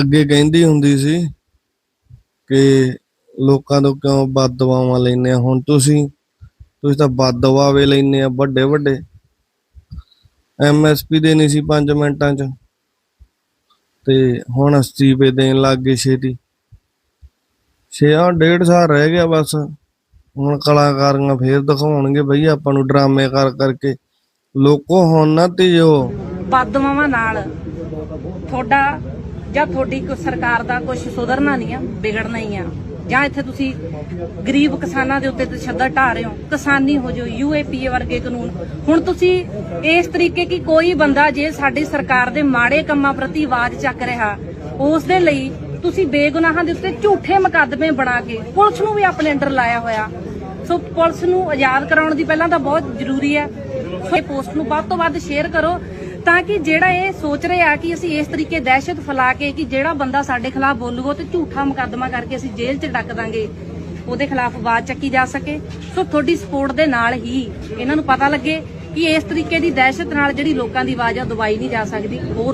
ਅੱਗੇ ਕਹਿੰਦੀ ਹੁੰਦੀ ਸੀ ਕਿ ਲੋਕਾਂ ਤੋਂ ਕਿਉਂ ਬਦਦੁਆਵਾਂ ਲੈਂਦੇ ਆ? ਹੁਣ ਤੁਸੀਂ ਤੁਸੀਂ ਤਾਂ ਬਦਦੁਆਵੇ ਲੈਂਦੇ ਆ, ਵੱਡੇ ਵੱਡੇ। ਐਮਐਸਪੀ ਦੇ ਨਹੀਂ ਸੀ 5 ਮਿੰਟਾਂ ਚ। ਤੇ ਹੁਣ ਅਸਤੀਫੇ ਦੇਣ ਲੱਗ ਗਏ ਛੇਤੀ। ਛੇ ਡੇਢ ਸਾਲ ਰਹਿ ਗਿਆ ਬਸ। ਹੁਣ ਕਲਾਕਾਰੀਆਂ ਫੇਰ ਦਿਖਾਉਣਗੇ ਬਈ ਆਪਾਂ ਨੂੰ ਡਰਾਮੇ ਕਰ ਕਰਕੇ। ਲੋਕੋ ਹੁਣ ਨਾ ਧੀਓ ਬਦਦੁਆਵਾਂ ਨਾਲ। ਤੁਹਾਡਾ ਜਾਂ ਤੁਹਾਡੀ ਕੋਈ ਸਰਕਾਰ ਦਾ ਕੁਝ ਸੁਧਰਨਾ ਨਹੀਂ ਆ, ਵਿਗੜਨਾ ਹੀ ਆ। ਜਾਂ ਇੱਥੇ ਤੁਸੀਂ ਗਰੀਬ ਕਿਸਾਨਾਂ ਦੇ ਉੱਤੇ ਤਸ਼ੱਦਦ ਢਾ ਰਹੇ ਹੋ, ਕਿਸਾਨੀ ਹੋ ਜੋ ਯੂਏਪੀਏ ਵਰਗੇ ਕਾਨੂੰਨ। ਹੁਣ ਤੁਸੀਂ ਇਸ ਤਰੀਕੇ ਕਿ ਕੋਈ ਬੰਦਾ ਜੇ ਸਾਡੀ ਸਰਕਾਰ ਦੇ ਮਾੜੇ ਕੰਮਾਂ ਪ੍ਰਤੀ ਆਵਾਜ਼ ਚੱਕ ਰਿਹਾ, ਉਸ ਦੇ ਲਈ ਤੁਸੀਂ ਬੇਗੁਨਾਹਾਂ ਦੇ ਉੱਤੇ ਝੂਠੇ ਮੁਕੱਦਮੇ ਬਣਾ ਕੇ ਪੁਲਿਸ ਨੂੰ ਵੀ ਆਪਣੇ ਅੰਡਰ ਲਾਇਆ ਹੋਇਆ। ਸੋ ਪੁਲਿਸ ਨੂੰ ਆਜ਼ਾਦ ਕਰਾਉਣ ਦੀ ਪਹਿਲਾਂ ਤਾਂ ਬਹੁਤ ਜ਼ਰੂਰੀ ਹੈ। ਸੋ ਇਹ ਪੋਸਟ ਨੂੰ ਵੱਧ ਤੋਂ ਵੱਧ ਸ਼ੇਅਰ ਕਰੋ। ਤਾਂ ਕਿ ਜਿਹੜਾ ਇਹ ਸੋਚ ਰਹੇ ਆ ਕਿ ਅਸੀਂ ਇਸ ਤਰੀਕੇ ਦਹਿਸ਼ਤ ਫੈਲਾ ਕੇ ਕਿ ਜਿਹੜਾ ਬੰਦਾ ਸਾਡੇ ਖਿਲਾਫ ਬੋਲੂਗਾ ਤੇ ਝੂਠਾ ਮੁਕੱਦਮਾ ਕਰਕੇ ਅਸੀਂ ਜੇਲ੍ਹ 'ਚ ਡੱਕ ਦਾਂਗੇ, ਉਹਦੇ ਖਿਲਾਫ ਆਵਾਜ਼ ਚੱਕੀ ਜਾ ਸਕੇ। ਸੋ ਤੁਹਾਡੀ ਸਪੋਰਟ ਦੇ ਨਾਲ ਹੀ ਇਹਨਾਂ ਨੂੰ ਪਤਾ ਲੱਗੇ ਕਿ ਇਸ ਤਰੀਕੇ ਦੀ ਦਹਿਸ਼ਤ ਨਾਲ ਜਿਹੜੀ ਲੋਕਾਂ ਦੀ ਆਵਾਜ਼ ਆ ਦਬਾਈ ਨਹੀਂ ਜਾ ਸਕਦੀ। ਹੋਰ